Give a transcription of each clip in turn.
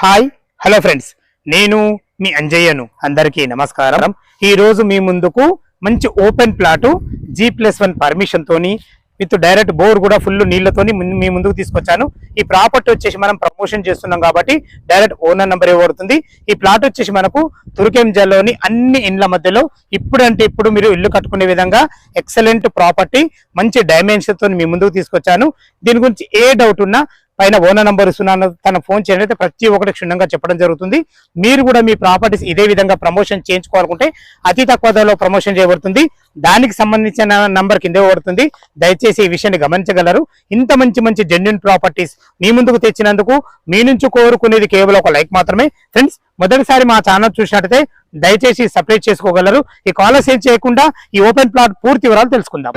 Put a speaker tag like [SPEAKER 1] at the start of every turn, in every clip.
[SPEAKER 1] Hi hello friends. నేను మీ అంజయ్యను. అందరికీ నమస్కారం. ఈరోజు మీ ముందుకు మంచి open plot G plus one పర్మిషన్తోని with direct bore కూడా ఫుల్ నీళ్ళతోని మీ ముందుకు తీసుకొచ్చాను. ఈ ప్రాపర్టీ వచ్చేసి మనం ప్రమోషన్ చేస్తున్నాం కాబట్టి డైరెక్ట్ ఓనర్ నెంబర్ ఇవ్వబడుతుంది. ఈ ప్లాట్ వచ్చేసి మనకు తుర్కెంజల్లోని అన్ని ఇండ్ల మధ్యలో ఇప్పుడంటే ఇప్పుడు మీరు ఇల్లు కట్టుకునే విధంగా ఎక్సలెంట్ ప్రాపర్టీ మంచి డైమెన్షన్తో మీ ముందుకు తీసుకొచ్చాను. దీని గురించి ఏ డౌట్ ఉన్నా పైన ఓనర్ నంబర్ ఇస్తున్నాను తన ఫోన్ చేయండి అయితే ప్రతి ఒక్కటి క్షుణ్ణంగా చెప్పడం జరుగుతుంది. మీరు కూడా మీ ప్రాపర్టీస్ ఇదే విధంగా ప్రమోషన్ చేయించుకోవాలనుకుంటే అతి తక్కువ ధరలో ప్రమోషన్ చేయబడుతుంది. దానికి సంబంధించిన నంబర్ కింద పడుతుంది దయచేసి ఈ విషయాన్ని గమనించగలరు. ఇంత మంచి మంచి జెన్యున్ ప్రాపర్టీస్ మీ ముందుకు తెచ్చినందుకు మీ నుంచి కోరుకునేది కేవలం ఒక లైక్ మాత్రమే. ఫ్రెండ్స్ మొదటిసారి మా ఛానల్ చూసినట్టయితే దయచేసి సపరేట్ చేసుకోగలరు. ఈ కాలర్ సేవ్ చేయకుండా ఈ ఓపెన్ ప్లాట్ పూర్తి వివరాలు తెలుసుకుందాం.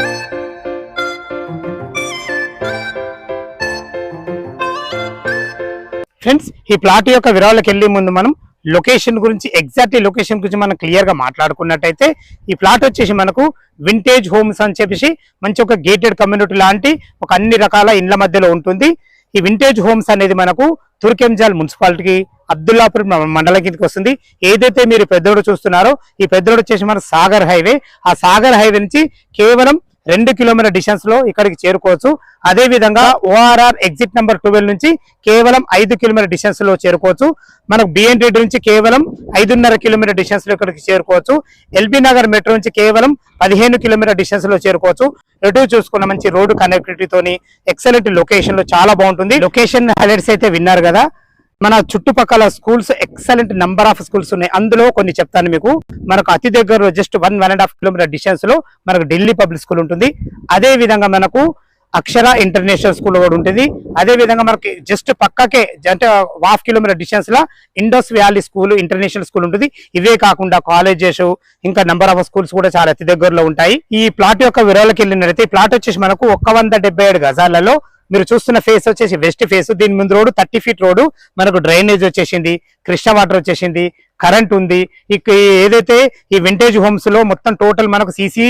[SPEAKER 1] ఫ్రెండ్స్ ఈ ప్లాట్ యొక్క వివరాలకు వెళ్ళే ముందు మనం లొకేషన్ గురించి ఎగ్జాక్ట్లీ లొకేషన్ గురించి మనం క్లియర్గా మాట్లాడుకున్నట్టయితే ఈ ప్లాట్ వచ్చేసి మనకు వింటేజ్ హోమ్స్ అని చెప్పేసి మంచి ఒక గేటెడ్ కమ్యూనిటీ లాంటి ఒక అన్ని రకాల ఇండ్ల మధ్యలో ఉంటుంది. ఈ వింటేజ్ హోమ్స్ అనేది మనకు తుర్కెంజాల్ మున్సిపాలిటీకి అబ్దుల్లాపూర్ మండలం కిందకి వస్తుంది. ఏదైతే మీరు పెద్దోడు చూస్తున్నారో ఈ పెద్దోడు వచ్చేసి మన సాగర్ హైవే. ఆ సాగర్ హైవే నుంచి కేవలం రెండు కిలోమీటర్ డిస్టెన్స్లో ఇక్కడికి చేరుకోవచ్చు. అదే విధంగా ఓఆర్ఆర్ ఎగ్జిట్ నెంబర్ ట్వెల్వ్ నుంచి కేవలం ఐదు కిలోమీటర్ డిస్టెన్స్లో చేరుకోవచ్చు. మనకు బిఎన్ రెడ్డి నుంచి కేవలం ఐదున్నర కిలోమీటర్ డిస్టెన్స్లో ఇక్కడికి చేరుకోవచ్చు. ఎల్బీ నగర్ మెట్రో నుంచి కేవలం పదిహేను కిలోమీటర్ డిస్టెన్స్లో చేరుకోవచ్చు. ఎటు చూసుకున్న మంచి రోడ్డు కనెక్టివిటీతో ఎక్సలెంట్ లొకేషన్లో చాలా బాగుంటుంది. లొకేషన్ హైలైట్స్ అయితే విన్నారు కదా. మన చుట్టుపక్కల schools excellent number of schools ఉన్నాయి. అందులో కొన్ని చెప్తాను మీకు. మనకు అతి దగ్గర just one one and half kilometre డిస్టెన్స్లో మనకు ఢిల్లీ పబ్లిక్ స్కూల్ ఉంటుంది. అదే విధంగా మనకు అక్షర ఇంటర్నేషనల్ స్కూల్ కూడా ఉంటుంది. అదే విధంగా మనకి జస్ట్ పక్కకే అంటే హాఫ్ కిలోమీటర్ డిస్టెన్స్ లా Indus valley school international school ఉంటుంది. ఇవే కాకుండా కాలేజెస్ ఇంకా నంబర్ ఆఫ్ స్కూల్స్ కూడా చాలా అతి దగ్గరలో ఉంటాయి. ఈ ప్లాట్ యొక్క వివరాలకు వెళ్ళినట్లయితే ఈ ప్లాట్ వచ్చేసి మనకు ఒక్క వంద డెబ్బై ఏడు గజాలలో మీరు చూస్తున్న ఫేస్ వచ్చేసి వెస్ట్ ఫేస్ దీని ముందు రోడ్డు థర్టీ ఫీట్ రోడ్డు మనకు డ్రైనేజ్ వచ్చేసింది. కృష్ణ వాటర్ వచ్చేసింది. కరెంట్ ఉంది. ఇక ఏదైతే ఈ వింటేజ్ హోమ్స్లో మొత్తం టోటల్ మనకు సీసీ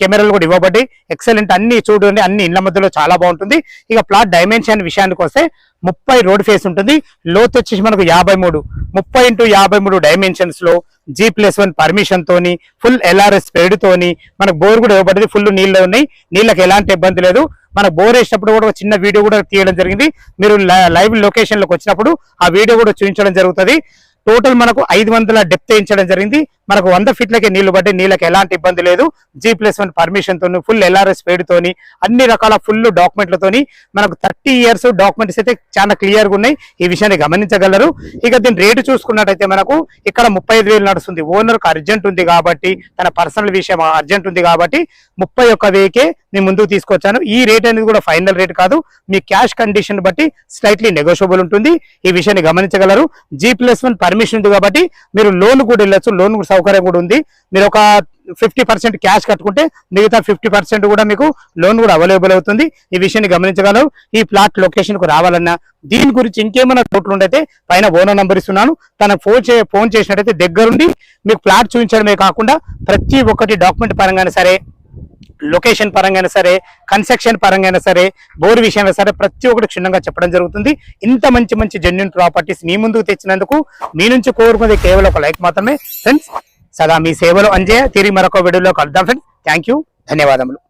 [SPEAKER 1] కెమెరాలు కూడా ఇవ్వబడి ఎక్సలెంట్ అన్ని చూడండి అన్ని ఇళ్ళ మధ్యలో చాలా బాగుంటుంది. ఇక ప్లాట్ డైమెన్షన్ విషయానికి వస్తే ముప్పై రోడ్ ఫేస్ ఉంటుంది. లోత్ వచ్చేసి మనకు యాభై మూడు. ముప్పై ఇంటూ యాభై మూడు డైమెన్షన్స్లో జీ ప్లస్ వన్ పర్మిషన్ తోని ఫుల్ ఎల్ఆర్ఎస్ స్పీడ్ తోని మనకు బోర్ కూడా ఇవ్వబడింది ఫుల్ నీళ్ళు ఉన్నాయి. నీళ్ళకి ఎలాంటి ఇబ్బంది లేదు. మనకు బోర్ వేసినప్పుడు కూడా ఒక చిన్న వీడియో కూడా తీయడం జరిగింది. మీరు లైవ్ లొకేషన్లోకి వచ్చినప్పుడు ఆ వీడియో కూడా చూపించడం జరుగుతుంది. టోటల్ మనకు ఐదు వందల డెప్త్ వేయించడం జరిగింది. మనకు వంద ఫీట్లకే నీళ్ళు పట్టి నీళ్ళకి ఎలాంటి ఇబ్బంది లేదు. జీ ప్లస్ వన్ పర్మిషన్ తోని ఫుల్ ఎల్ఆర్ఎస్ స్పీడ్ తోని అన్ని రకాల ఫుల్ డాక్యుమెంట్లతోని మనకు థర్టీ ఇయర్స్ డాక్యుమెంట్స్ అయితే చాలా క్లియర్గా ఉన్నాయి. ఈ విషయాన్ని గమనించగలరు. ఇక దీని రేటు చూసుకున్నట్టయితే మనకు ఇక్కడ ముప్పై ఐదు వేలు నడుస్తుంది. ఓనర్కు అర్జెంట్ ఉంది కాబట్టి తన పర్సనల్ విషయం అర్జెంట్ ఉంది కాబట్టి ముప్పై ఒక్క వేకే నేను ముందుకు తీసుకొచ్చాను. ఈ రేట్ అనేది కూడా ఫైనల్ రేట్ కాదు. మీ క్యాష్ కండిషన్ బట్టి స్లైట్లీ నెగోషియబుల్ ఉంటుంది. ఈ విషయాన్ని గమనించగలరు. జీ ప్లస్ వన్ పర్మిషన్ ఉంది కాబట్టి మీరు లోన్ కూడా వెళ్ళొచ్చు. లోన్ కూడా సౌకర్యం కూడా ఉంది. మీరు ఒక ఫిఫ్టీ పర్సెంట్ క్యాష్ కట్టుకుంటే మిగతా ఫిఫ్టీ పర్సెంట్ కూడా మీకు లోన్ కూడా అవైలబుల్ అవుతుంది. ఈ విషయాన్ని గమనించగలరు. ఈ ప్లాట్ లొకేషన్కు రావాలన్నా దీని గురించి ఇంకేమైనా డౌట్లు ఉండైతే పైన ఓనర్ నంబర్ ఇస్తున్నాను. తనకు ఫోన్ చే ఫోన్ చేసినట్టయితే దగ్గరుండి మీకు ప్లాట్ చూపించడమే కాకుండా ప్రతి ఒక్కటి డాక్యుమెంట్ పరంగానే సరే లొకేషన్ పరంగా సరే కన్స్ట్రక్షన్ పరంగా సరే బోర్ విషయంలో సరే ప్రతి ఒక్కటి క్షుణ్ణంగా చెప్పడం జరుగుతుంది. ఇంత మంచి మంచి జెన్యున్ ప్రాపర్టీస్ మీ ముందుకు తెచ్చినందుకు మీ నుంచి కోరుకునేది కేవలం ఒక లైక్ మాత్రమే. ఫ్రెండ్స్ సదా మీ సేవలో అంజయ్య. తిరిగి మరొక వీడియోలో కలుద్దాం ఫ్రెండ్స్ థ్యాంక్ యూ ధన్యవాదములు.